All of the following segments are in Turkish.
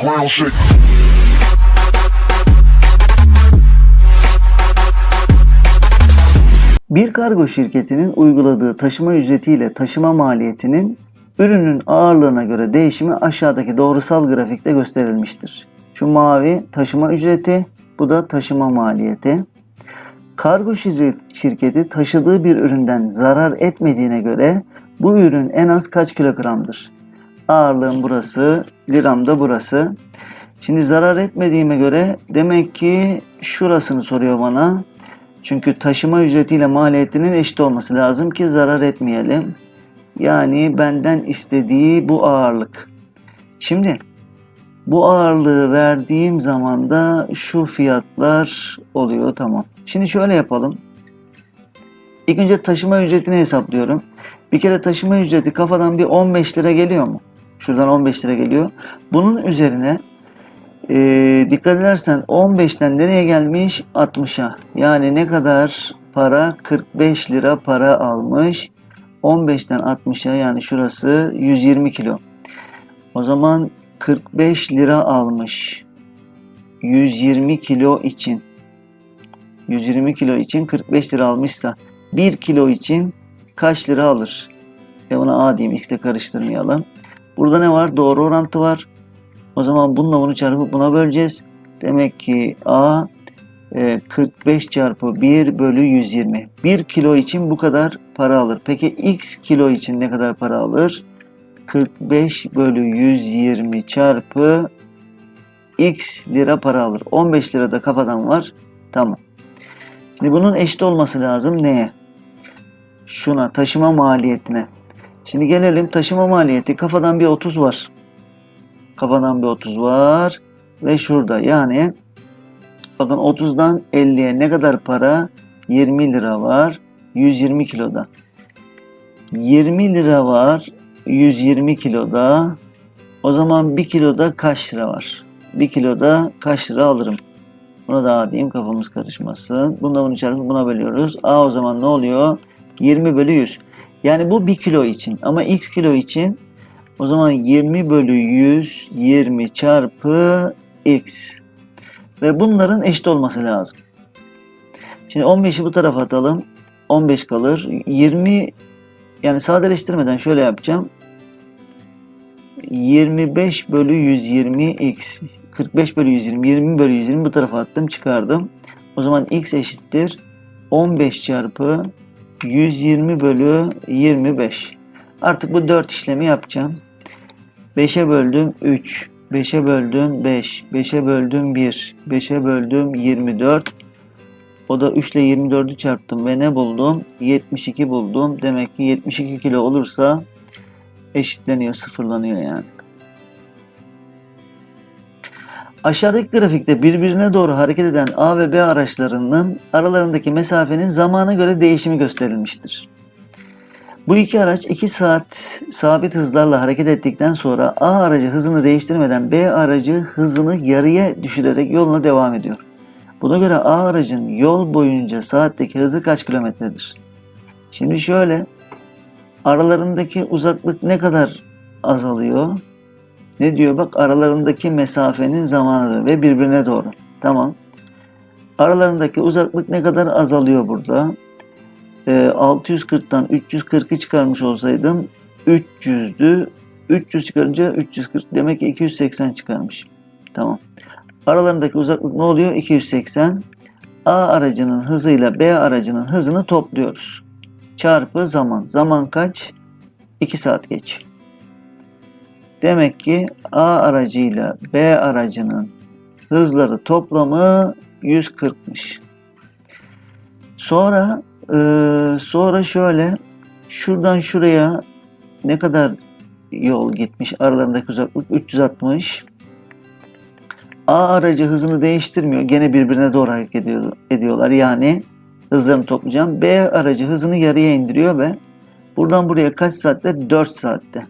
ground shake. Bir kargo şirketinin uyguladığı taşıma ücretiyle taşıma maliyetinin ürünün ağırlığına göre değişimi aşağıdaki doğrusal grafikte gösterilmiştir. Şu mavi taşıma ücreti, bu da taşıma maliyeti. Kargo şirket- şirketi taşıdığı bir üründen zarar etmediğine göre bu ürün en az kaç kilogramdır? Ağırlığım burası, liram da burası. Şimdi zarar etmediğime göre demek ki şurasını soruyor bana. Çünkü taşıma ücretiyle maliyetinin eşit olması lazım ki zarar etmeyelim. Yani benden istediği bu ağırlık. Şimdi bu ağırlığı verdiğim zaman da şu fiyatlar oluyor tamam. Şimdi şöyle yapalım. İlk önce taşıma ücretini hesaplıyorum. Bir kere taşıma ücreti kafadan bir 15 lira geliyor mu? Şuradan 15 lira geliyor. Bunun üzerine ee, dikkat edersen 15'ten nereye gelmiş? 60'a. Yani ne kadar para? 45 lira para almış. 15'ten 60'a yani şurası 120 kilo. O zaman 45 lira almış. 120 kilo için. 120 kilo için 45 lira almışsa 1 kilo için kaç lira alır? E buna A diyeyim X'le karıştırmayalım. Burada ne var? Doğru orantı var. O zaman bununla bunu çarpıp buna böleceğiz. Demek ki A e, 45 çarpı 1 bölü 120. 1 kilo için bu kadar para alır. Peki X kilo için ne kadar para alır? 45 bölü 120 çarpı X lira para alır. 15 lira da kafadan var. Tamam. Şimdi bunun eşit olması lazım neye? Şuna taşıma maliyetine. Şimdi gelelim taşıma maliyeti. Kafadan bir 30 var. Kafadan bir 30 var. Ve şurada yani bakın 30'dan 50'ye ne kadar para? 20 lira var. 120 kiloda. 20 lira var. 120 kiloda. O zaman 1 kiloda kaç lira var? 1 kiloda kaç lira alırım? Buna da A diyeyim kafamız karışmasın. Bunu çarpıp buna bölüyoruz. A o zaman ne oluyor? 20 bölü 100. Yani bu 1 kilo için. Ama x kilo için o zaman 20 bölü 100 20 çarpı x. Ve bunların eşit olması lazım. Şimdi 15'i bu tarafa atalım. 15 kalır. 20 yani sadeleştirmeden şöyle yapacağım. 25 bölü 120 x. 45 bölü 120. 20 bölü 120 bu tarafa attım çıkardım. O zaman x eşittir. 15 çarpı 120 bölü 25. Artık bu 4 işlemi yapacağım. 5'e böldüm 3, 5'e böldüm 5, 5'e böldüm 1, 5'e böldüm 24. O da 3 ile 24'ü çarptım ve ne buldum? 72 buldum. Demek ki 72 kilo olursa eşitleniyor, sıfırlanıyor yani. Aşağıdaki grafikte birbirine doğru hareket eden A ve B araçlarının aralarındaki mesafenin zamana göre değişimi gösterilmiştir. Bu iki araç 2 saat sabit hızlarla hareket ettikten sonra A aracı hızını değiştirmeden B aracı hızını yarıya düşürerek yoluna devam ediyor. Buna göre A aracın yol boyunca saatteki hızı kaç kilometredir? Şimdi şöyle aralarındaki uzaklık ne kadar azalıyor? Ne diyor? Bak aralarındaki mesafenin zamanı ve birbirine doğru. Tamam. Aralarındaki uzaklık ne kadar azalıyor burada? Ee, 640'tan 340'ı çıkarmış olsaydım 300'dü. 300 çıkarınca 340 demek ki 280 çıkarmış. Tamam. Aralarındaki uzaklık ne oluyor? 280. A aracının hızıyla B aracının hızını topluyoruz. Çarpı zaman. Zaman kaç? 2 saat geç. Demek ki A aracıyla B aracının hızları toplamı 140'mış. Sonra e, sonra şöyle şuradan şuraya ne kadar yol gitmiş aralarındaki uzaklık 360. A aracı hızını değiştirmiyor. Gene birbirine doğru hareket ediyor, ediyorlar. Yani hızlarını toplayacağım. B aracı hızını yarıya indiriyor ve buradan buraya kaç saatte? 4 saatte.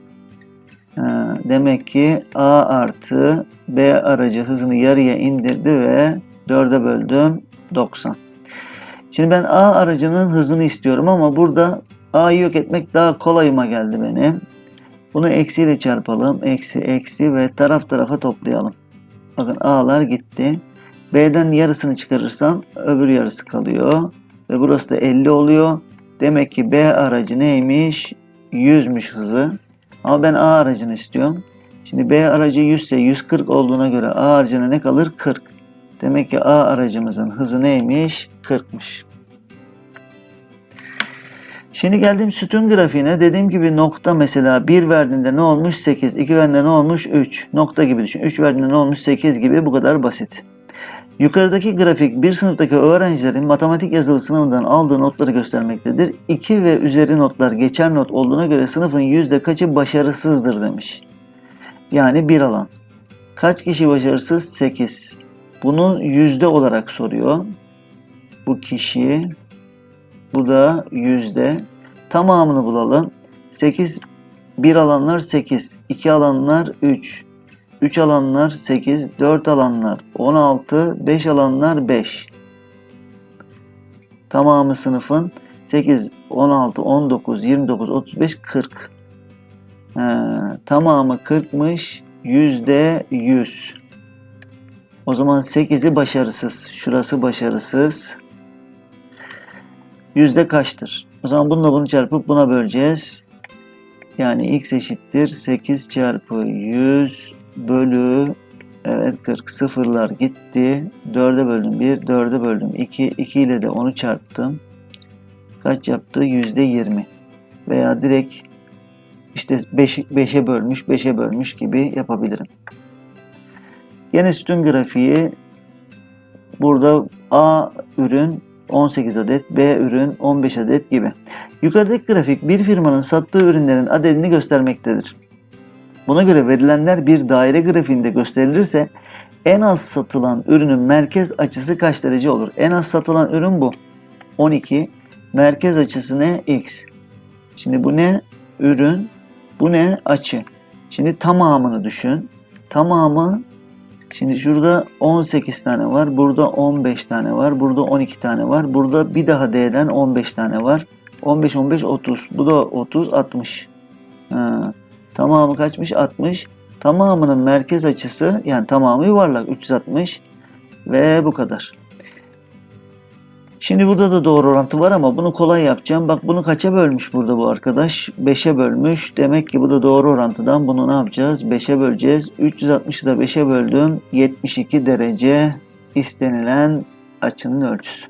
Demek ki A artı B aracı hızını yarıya indirdi ve 4'e böldüm 90. Şimdi ben A aracının hızını istiyorum ama burada A'yı yok etmek daha kolayıma geldi benim. Bunu eksiyle çarpalım. Eksi eksi ve taraf tarafa toplayalım. Bakın A'lar gitti. B'den yarısını çıkarırsam öbür yarısı kalıyor. Ve burası da 50 oluyor. Demek ki B aracı neymiş? 100'müş hızı. Ama ben A aracını istiyorum. Şimdi B aracı 100 ise 140 olduğuna göre A aracına ne kalır? 40. Demek ki A aracımızın hızı neymiş? 40'mış. Şimdi geldim sütun grafiğine. Dediğim gibi nokta mesela 1 verdiğinde ne olmuş? 8. 2 verdiğinde ne olmuş? 3. Nokta gibi düşün. 3 verdiğinde ne olmuş? 8 gibi. Bu kadar basit. Yukarıdaki grafik bir sınıftaki öğrencilerin matematik yazılı sınavından aldığı notları göstermektedir. 2 ve üzeri notlar geçer not olduğuna göre sınıfın yüzde kaçı başarısızdır demiş. Yani bir alan. Kaç kişi başarısız? 8. Bunu yüzde olarak soruyor. Bu kişi, bu da yüzde. Tamamını bulalım. 8, bir alanlar 8, 2 alanlar 3, 3 alanlar 8, 4 alanlar 16, 5 alanlar 5. Tamamı sınıfın 8, 16, 19, 29, 35, 40. He, tamamı 40'mış. Yüzde 100. O zaman 8'i başarısız. Şurası başarısız. Yüzde kaçtır? O zaman bununla bunu çarpıp buna böleceğiz. Yani x eşittir 8 çarpı 100 bölü evet 40 sıfırlar gitti. 4'e böldüm 1, 4'e böldüm 2, 2 ile de 10'u çarptım. Kaç yaptı? Yüzde 20. Veya direkt işte 5, 5'e bölmüş, 5'e bölmüş gibi yapabilirim. Yine sütun grafiği burada A ürün 18 adet, B ürün 15 adet gibi. Yukarıdaki grafik bir firmanın sattığı ürünlerin adedini göstermektedir. Buna göre verilenler bir daire grafiğinde gösterilirse en az satılan ürünün merkez açısı kaç derece olur? En az satılan ürün bu. 12. Merkez açısı ne? X. Şimdi bu ne? Ürün. Bu ne? Açı. Şimdi tamamını düşün. Tamamı Şimdi şurada 18 tane var. Burada 15 tane var. Burada 12 tane var. Burada bir daha D'den 15 tane var. 15, 15, 30. Bu da 30, 60. Ha. Tamamı kaçmış? 60. Tamamının merkez açısı yani tamamı yuvarlak 360 ve bu kadar. Şimdi burada da doğru orantı var ama bunu kolay yapacağım. Bak bunu kaça bölmüş burada bu arkadaş? 5'e bölmüş. Demek ki bu da doğru orantıdan bunu ne yapacağız? 5'e böleceğiz. 360'ı da 5'e böldüm. 72 derece istenilen açının ölçüsü.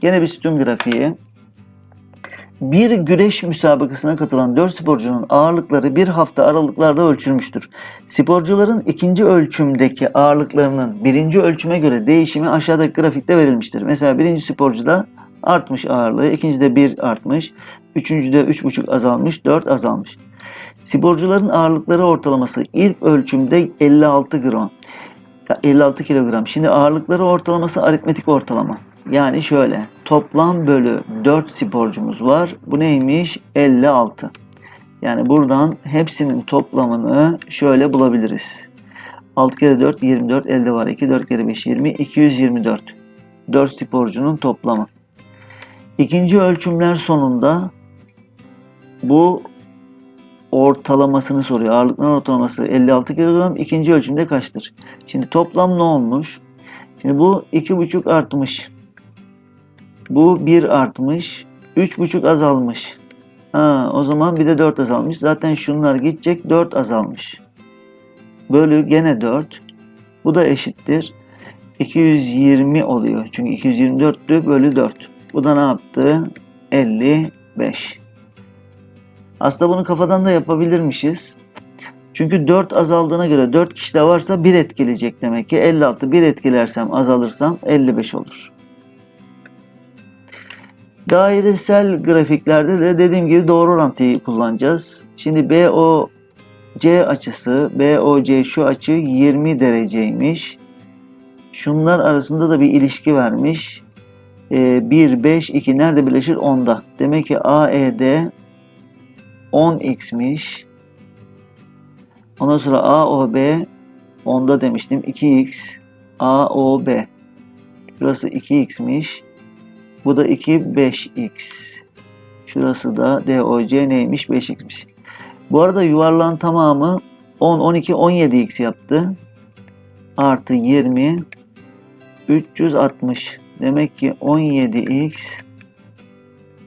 Gene bir sütun grafiği. Bir güreş müsabakasına katılan 4 sporcunun ağırlıkları bir hafta aralıklarla ölçülmüştür. Sporcuların ikinci ölçümdeki ağırlıklarının birinci ölçüme göre değişimi aşağıdaki grafikte verilmiştir. Mesela birinci sporcuda artmış ağırlığı, ikincide 1 artmış, üçüncüde 3,5 azalmış, 4 azalmış. Sporcuların ağırlıkları ortalaması ilk ölçümde 56 gram. 56 kilogram. Şimdi ağırlıkları ortalaması aritmetik ortalama. Yani şöyle toplam bölü 4 sporcumuz var. Bu neymiş? 56. Yani buradan hepsinin toplamını şöyle bulabiliriz. 6 kere 4 24 elde var 2 4 kere 5 20 224. 4 sporcunun toplamı. İkinci ölçümler sonunda bu ortalamasını soruyor. Ağırlıkların ortalaması 56 kilogram. İkinci ölçümde kaçtır? Şimdi toplam ne olmuş? Şimdi bu 2,5 artmış. Bu 1 artmış. 3,5 azalmış. Ha, o zaman bir de 4 azalmış. Zaten şunlar gidecek 4 azalmış. Bölü gene 4. Bu da eşittir. 220 oluyor. Çünkü 224'tü bölü 4. Bu da ne yaptı? 55. Aslında bunu kafadan da yapabilirmişiz. Çünkü 4 azaldığına göre 4 kişi de varsa 1 etkileyecek demek ki. 56 1 etkilersem azalırsam 55 olur. Dairesel grafiklerde de dediğim gibi doğru orantıyı kullanacağız. Şimdi BOC açısı, BOC şu açı 20 dereceymiş. Şunlar arasında da bir ilişki vermiş. 1, 5, 2 nerede birleşir? 10'da. Demek ki AED 10x'miş. Ondan sonra AOB 10'da demiştim. 2x AOB. Burası 2x'miş. Bu da 2 5x. Şurası da DOC neymiş? 5x'miş. Bu arada yuvarlağın tamamı 10, 12, 17x yaptı. Artı 20, 360. Demek ki 17x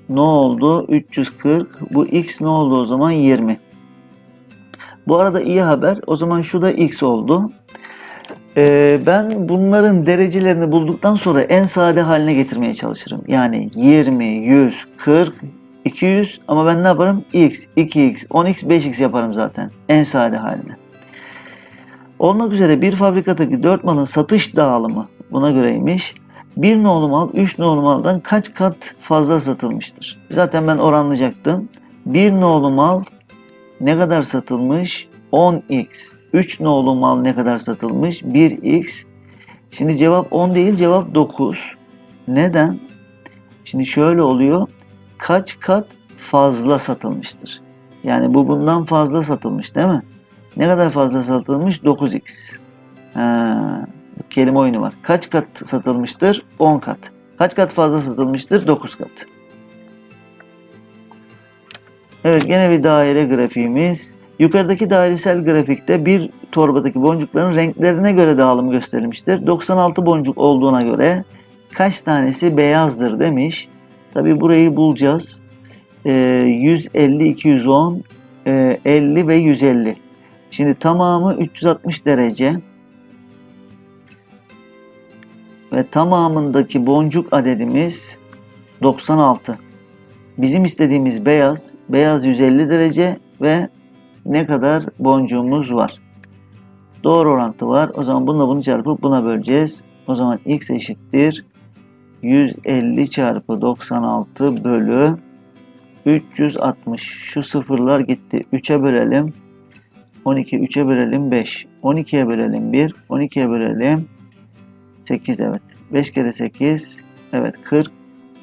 ne oldu? 340. Bu x ne oldu o zaman? 20. Bu arada iyi haber. O zaman şu da x oldu. Ee, ben bunların derecelerini bulduktan sonra en sade haline getirmeye çalışırım. Yani 20, 100, 40, 200 ama ben ne yaparım? x, 2x, 10x, 5x yaparım zaten en sade haline. Olmak üzere bir fabrikadaki 4 malın satış dağılımı buna göreymiş. Bir nolu mal 3 nolu maldan kaç kat fazla satılmıştır? Zaten ben oranlayacaktım. Bir nolu mal ne kadar satılmış? 10x. 3 nolu mal ne kadar satılmış? 1x. Şimdi cevap 10 değil cevap 9. Neden? Şimdi şöyle oluyor. Kaç kat fazla satılmıştır? Yani bu bundan fazla satılmış değil mi? Ne kadar fazla satılmış? 9x. Ha, kelime oyunu var. Kaç kat satılmıştır? 10 kat. Kaç kat fazla satılmıştır? 9 kat. Evet gene bir daire grafiğimiz. Yukarıdaki dairesel grafikte bir torbadaki boncukların renklerine göre dağılım gösterilmiştir. 96 boncuk olduğuna göre kaç tanesi beyazdır demiş. Tabi burayı bulacağız. Ee, 150, 210, e, 50 ve 150. Şimdi tamamı 360 derece. Ve tamamındaki boncuk adedimiz 96. Bizim istediğimiz beyaz, beyaz 150 derece ve ne kadar boncuğumuz var. Doğru orantı var. O zaman bununla bunu çarpıp buna böleceğiz. O zaman x eşittir 150 çarpı 96 bölü 360. Şu sıfırlar gitti. 3'e bölelim. 12 3'e bölelim 5. 12'ye bölelim 1. 12'ye bölelim 8 evet. 5 kere 8 evet 40.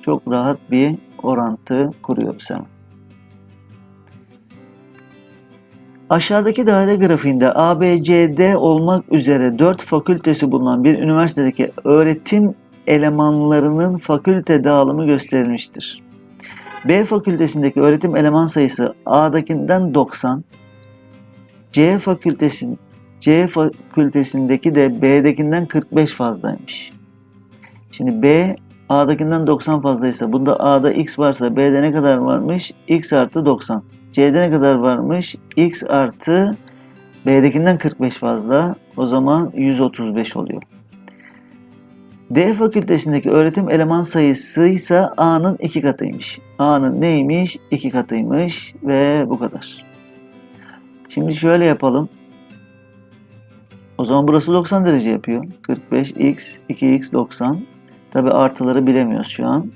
Çok rahat bir orantı kuruyoruz hemen. Aşağıdaki daire grafiğinde ABCD olmak üzere 4 fakültesi bulunan bir üniversitedeki öğretim elemanlarının fakülte dağılımı gösterilmiştir. B fakültesindeki öğretim eleman sayısı A'dakinden 90, C fakültesi C fakültesindeki de B'dekinden 45 fazlaymış. Şimdi B A'dakinden 90 fazlaysa bunda A'da X varsa B'de ne kadar varmış? X artı 90. C'de ne kadar varmış? X artı B'dekinden 45 fazla. O zaman 135 oluyor. D fakültesindeki öğretim eleman sayısı ise A'nın iki katıymış. A'nın neymiş? İki katıymış ve bu kadar. Şimdi şöyle yapalım. O zaman burası 90 derece yapıyor. 45x, 2x 90. Tabi artıları bilemiyoruz şu an.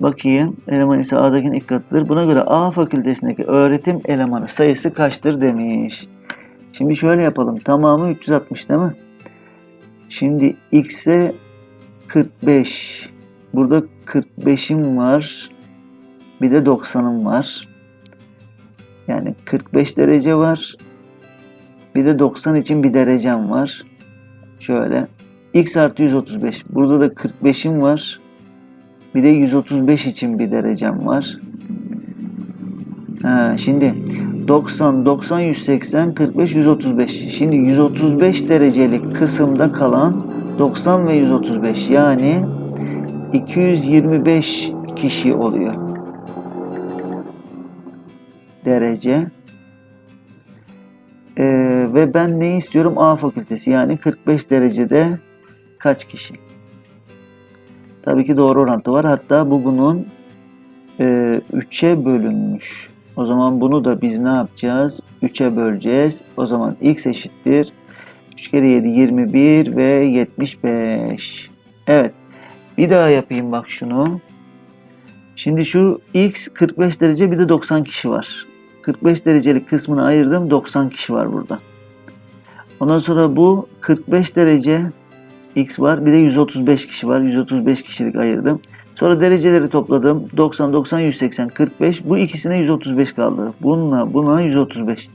Bakayım eleman ise A'dakinin ilk katıdır. Buna göre A fakültesindeki öğretim elemanı sayısı kaçtır demiş. Şimdi şöyle yapalım. Tamamı 360 değil mi? Şimdi x'e 45. Burada 45'im var. Bir de 90'ım var. Yani 45 derece var. Bir de 90 için bir derecem var. Şöyle. X artı 135. Burada da 45'im var. Bir de 135 için bir derecem var. Ha, şimdi 90, 90, 180, 45, 135. Şimdi 135 derecelik kısımda kalan 90 ve 135 yani 225 kişi oluyor. Derece. Ee, ve ben ne istiyorum? A fakültesi yani 45 derecede kaç kişi? Tabii ki doğru orantı var. Hatta bu bunun 3'e e, bölünmüş. O zaman bunu da biz ne yapacağız? 3'e böleceğiz. O zaman x eşittir. 3 kere 7 21 ve 75. Evet. Bir daha yapayım bak şunu. Şimdi şu x 45 derece bir de 90 kişi var. 45 derecelik kısmını ayırdım. 90 kişi var burada. Ondan sonra bu 45 derece x var. Bir de 135 kişi var. 135 kişilik ayırdım. Sonra dereceleri topladım. 90, 90, 180, 45. Bu ikisine 135 kaldı. Bununla buna 135.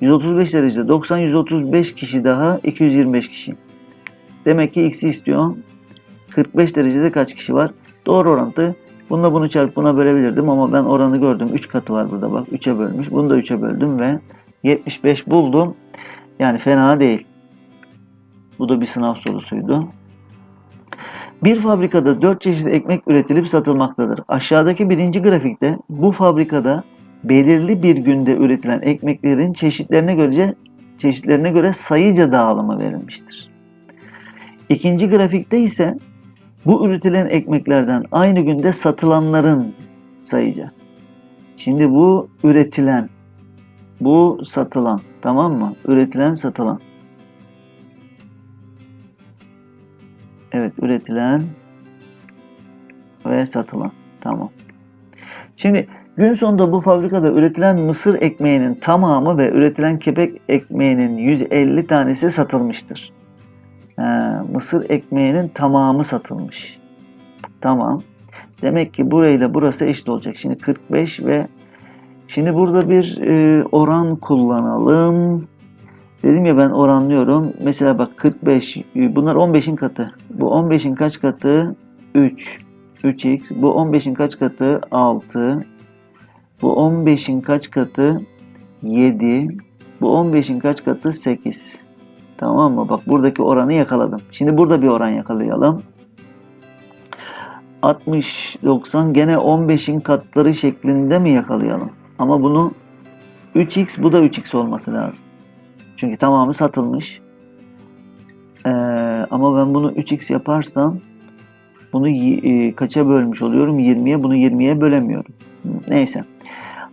135 derecede 90, 135 kişi daha 225 kişi. Demek ki x'i istiyor. 45 derecede kaç kişi var? Doğru orantı Bununla bunu çarpıp buna bölebilirdim ama ben oranı gördüm. 3 katı var burada bak. 3'e bölmüş. Bunu da 3'e böldüm ve 75 buldum. Yani fena değil. Bu da bir sınav sorusuydu. Bir fabrikada 4 çeşit ekmek üretilip satılmaktadır. Aşağıdaki birinci grafikte bu fabrikada belirli bir günde üretilen ekmeklerin çeşitlerine göre çeşitlerine göre sayıca dağılımı verilmiştir. İkinci grafikte ise bu üretilen ekmeklerden aynı günde satılanların sayıca. Şimdi bu üretilen, bu satılan, tamam mı? Üretilen, satılan. Evet, üretilen ve satılan. Tamam. Şimdi gün sonunda bu fabrikada üretilen mısır ekmeğinin tamamı ve üretilen kepek ekmeğinin 150 tanesi satılmıştır. Ha, mısır ekmeğinin tamamı satılmış. Tamam. Demek ki burayla burası eşit olacak. Şimdi 45 ve şimdi burada bir e, oran kullanalım. Dedim ya ben oranlıyorum. Mesela bak 45 e, bunlar 15'in katı. Bu 15'in kaç katı? 3. 3x. Bu 15'in kaç katı? 6. Bu 15'in kaç katı? 7. Bu 15'in kaç katı? 8. Tamam mı? Bak buradaki oranı yakaladım. Şimdi burada bir oran yakalayalım. 60, 90 gene 15'in katları şeklinde mi yakalayalım? Ama bunu 3x bu da 3x olması lazım. Çünkü tamamı satılmış. Ee, ama ben bunu 3x yaparsam bunu e, kaça bölmüş oluyorum? 20'ye. Bunu 20'ye bölemiyorum. Neyse.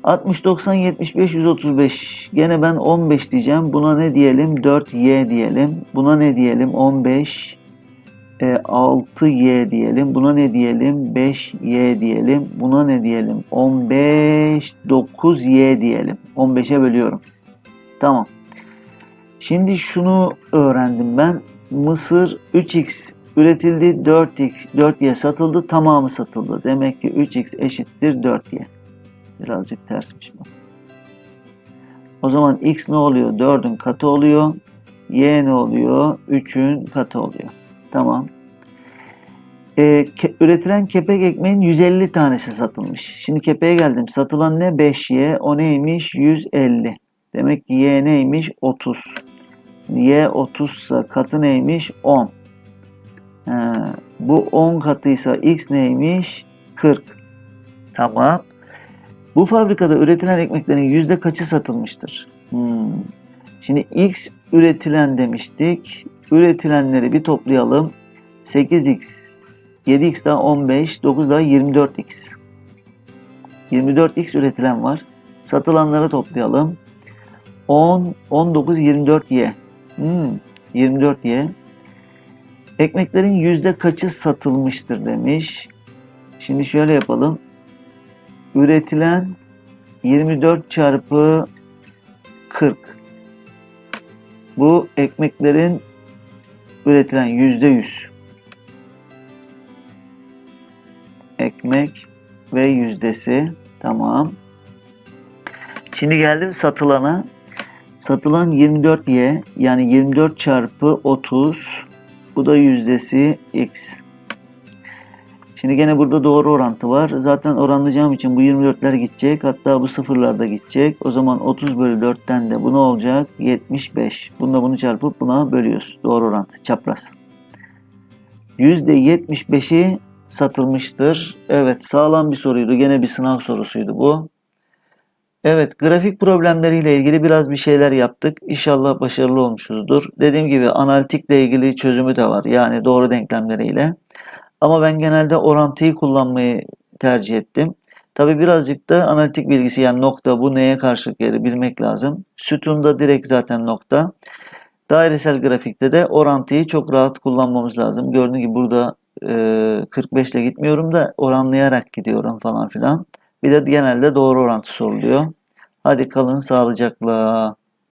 60, 90, 75, 135. Gene ben 15 diyeceğim. Buna ne diyelim? 4y diyelim. Buna ne diyelim? 15. E, 6y diyelim. Buna ne diyelim? 5y diyelim. Buna ne diyelim? 15, 9y diyelim. 15'e bölüyorum. Tamam. Şimdi şunu öğrendim ben. Mısır 3x üretildi. 4x, 4y satıldı. Tamamı satıldı. Demek ki 3x eşittir 4y. Birazcık tersmiş bu. O zaman x ne oluyor? 4'ün katı oluyor. Y ne oluyor? 3'ün katı oluyor. Tamam. Ee, ke- üretilen kepek ekmeğin 150 tanesi satılmış. Şimdi kepeğe geldim. Satılan ne? 5y. O neymiş? 150. Demek ki y neymiş? 30. Y 30 ise katı neymiş? 10. Ee, bu 10 katıysa x neymiş? 40. Tamam. Bu fabrikada üretilen ekmeklerin yüzde kaçı satılmıştır? Hmm. Şimdi x üretilen demiştik. Üretilenleri bir toplayalım. 8x, 7x daha 15, 9 daha 24x. 24x üretilen var. Satılanları toplayalım. 10, 19, 24y. Hmm, 24y. Ekmeklerin yüzde kaçı satılmıştır demiş. Şimdi şöyle yapalım üretilen 24 çarpı 40. Bu ekmeklerin üretilen yüzde yüz. Ekmek ve yüzdesi. Tamam. Şimdi geldim satılana. Satılan 24y yani 24 çarpı 30. Bu da yüzdesi x. Şimdi gene burada doğru orantı var. Zaten oranlayacağım için bu 24'ler gidecek. Hatta bu sıfırlar da gidecek. O zaman 30 bölü 4'ten de bu ne olacak? 75. Bunda bunu çarpıp buna bölüyoruz. Doğru orantı. Çapraz. %75'i satılmıştır. Evet sağlam bir soruydu. Gene bir sınav sorusuydu bu. Evet grafik problemleriyle ilgili biraz bir şeyler yaptık. İnşallah başarılı olmuşuzdur. Dediğim gibi analitikle ilgili çözümü de var. Yani doğru denklemleriyle. Ama ben genelde orantıyı kullanmayı tercih ettim. Tabi birazcık da analitik bilgisi yani nokta bu neye karşılık gelir bilmek lazım. Sütunda direkt zaten nokta. Dairesel grafikte de orantıyı çok rahat kullanmamız lazım. Gördüğünüz gibi burada e, 45 ile gitmiyorum da oranlayarak gidiyorum falan filan. Bir de genelde doğru orantı soruluyor. Hadi kalın sağlıcakla.